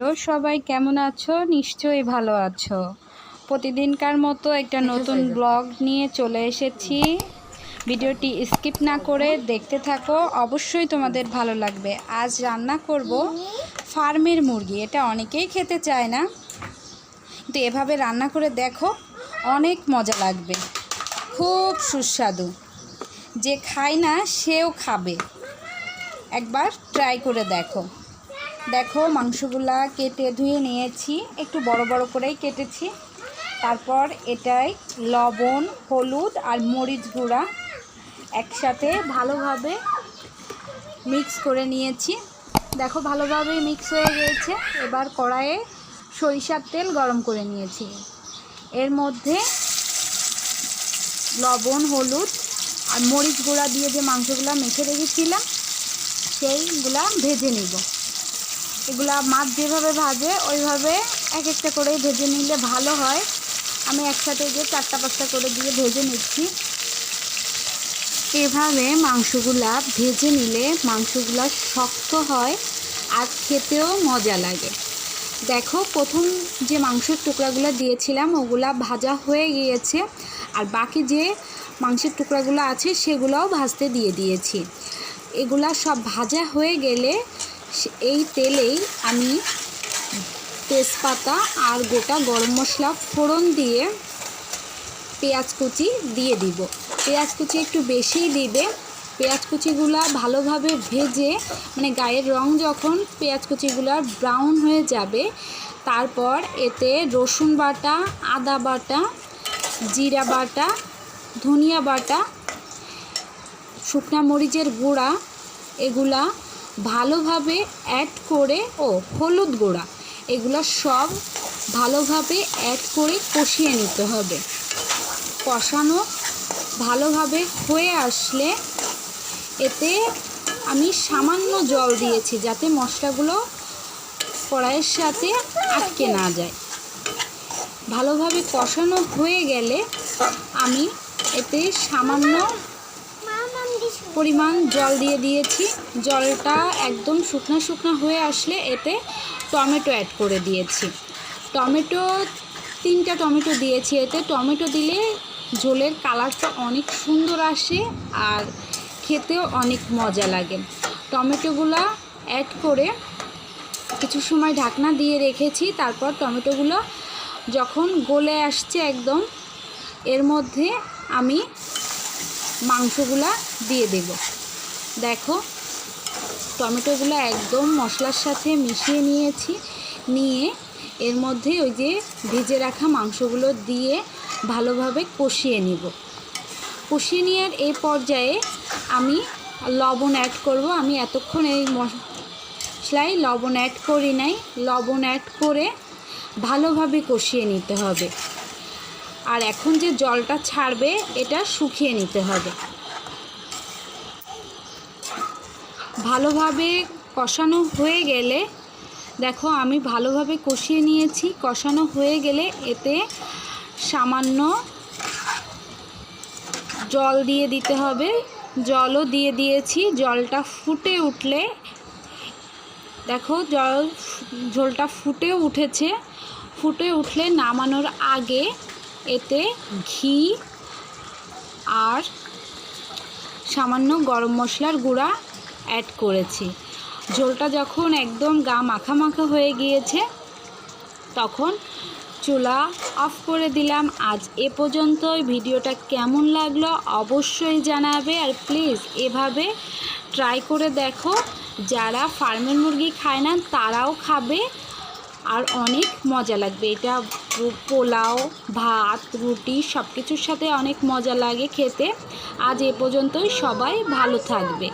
Hello সবাই কেমন আছো? নিশ্চয়ই ভালো আছো। প্রতিদিনকার মতো একটা নতুন ব্লগ নিয়ে চলে এসেছি। ভিডিওটি স্কিপ না করে দেখতে থাকো অবশ্যই তোমাদের ভালো লাগবে। আজ রান্না করব ফার্মের মুরগি। এটা অনেকেই খেতে চায় না। কিন্তু এভাবে রান্না করে দেখো অনেক মজা লাগবে। খুব সুস্বাদু। যে খায় না সেও খাবে। একবার ট্রাই করে দেখো। দেখো মাংসগুলা কেটে ধুয়ে নিয়েছি। একটু বড় বড় করেই কেটেছি। তারপর এটাই লবণ, হলুদ আর মরিচ গুঁড়া একসাথে ভালোভাবে মিক্স করে নিয়েছি। দেখো ভালোভাবে মিক্স হয়ে গিয়েছে এবার কড়াইয়ে সরিষার তেল গরম করে নিয়েছি। এর মধ্যে লবণ, হলুদ আর মরিচ গুঁড়া দিয়ে যে মাংসগুলো মেখে রেখেছিলাম, সেইগুলা ভেজে নিব। এগুলা মাছ যেভাবে ভাজে, ওইভাবে এক একটা করেই ভেজে নিলে ভালো হয়। আমি একসাথে যে চারটা পাঁচটা করে দিয়ে ভেজে নিচ্ছি। এভাবে মাংসগুলা ভেজে নিলে মাংসগুলা শক্ত হয় আর খেতেও মজা লাগে। দেখো, প্রথম যে মাংসের টুকরাগুলো দিয়েছিলাম, ওগুলা ভাজা হয়ে গিয়েছে। আর বাকি যে মাংসের টুকরাগুলো আছে, সেগুলোও ভাজতে দিয়ে দিয়েছি। এগুলা সব ভাজা হয়ে গেলে এই তেলেই আমি তেজপাতা আর গোটা গরম মশলা ফোড়ন দিয়ে পেঁয়াজ কুচি দিয়ে দিব। পেঁয়াজ কুচি একটু বেশিই দিবে। পেঁয়াজ কুচিগুলা ভালোভাবে ভেজে মানে গায়ের রং যখন পেঁয়াজ কুচিগুলার ব্রাউন হয়ে যাবে, তারপর এতে রসুন বাটা, আদা বাটা, জিরা বাটা, ধনিয়া বাটা, শুকনা মরিচের গুঁড়া, এগুলা ভালোভাবে অ্যাড করে, ও, হলুদ গুঁড়া। এগুলো সব ভালোভাবে অ্যাড করে কষিয়ে নিতে হবে। কষানো ভালোভাবে হয়ে আসলে এতে আমি সামান্য জল দিয়েছি যাতে মশলাগুলো কড়াইয়ের সাথে আটকে না যায়। ভালোভাবে কষানো হয়ে গেলে আমি এতে সামান্য পরিমাণ জল দিয়ে দিয়েছি। জলটা একদম শুকনো শুকনো হয়ে আসলে এতে টমেটো অ্যাড করে দিয়েছি। টমেটো, তিনটা টমেটো দিয়েছি এতে। টমেটো দিলে ঝোলের কালারটা অনেক সুন্দর আসে আর খেতেও অনেক মজা লাগে। টমেটোগুলো অ্যাড করে কিছু সময় ঢাকনা দিয়ে রেখেছি। তারপর টমেটোগুলো যখন গলে আসছে একদম, এর মধ্যে আমি মাংসগুলা দিয়ে দেব। দেখো, টমেটোগুলো একদম মশলার সাথে মিশিয়ে নিয়েছি। নিয়ে এর মধ্যে ওই যে ভেজে রাখা মাংসগুলো দিয়ে ভালোভাবে কষিয়ে নিব। কষিয়ে নেওয়ার এই পর্যায়ে আমি লবণ অ্যাড করব। আমি এতক্ষণ এই মশলায় লবণ অ্যাড করি নাই। লবণ অ্যাড করে ভালোভাবে কষিয়ে নিতে হবে। আর এখন যে জলটা ছাড়বে, এটা শুকিয়ে নিতে হবে। ভালোভাবে কষানো হয়ে গেলে, দেখো আমি ভালোভাবে কষিয়ে নিয়েছি। কষানো হয়ে গেলে এতে সামান্য জল দিয়ে দিতে হবে। জলও দিয়ে দিয়েছি। জলটা ফুটে উঠলে, দেখো জল, ঝোলটা ফুটে উঠেছে। ফুটে উঠলে নামানোর আগে এতে ঘি আর সামান্য গরম মশলার গুঁড়া অ্যাড করেছি। ঝোলটা যখন একদম গা মাখা মাখা হয়ে গিয়েছে, তখন চুলা অফ করে দিলাম। আজ এ পর্যন্তই। ভিডিওটা কেমন লাগল অবশ্যই জানাবে। আর প্লিজ এভাবে ট্রাই করে দেখো। যারা ফার্মের মুরগি খায় না, তারাও খাবে। আর অনেক মজা লাগবে। এটা পোলাও, ভাত, রুটি সব কিছুর সাথে অনেক মজা লাগে খেতে। আজ এ পর্যন্তই, সবাই ভালো থাকবে।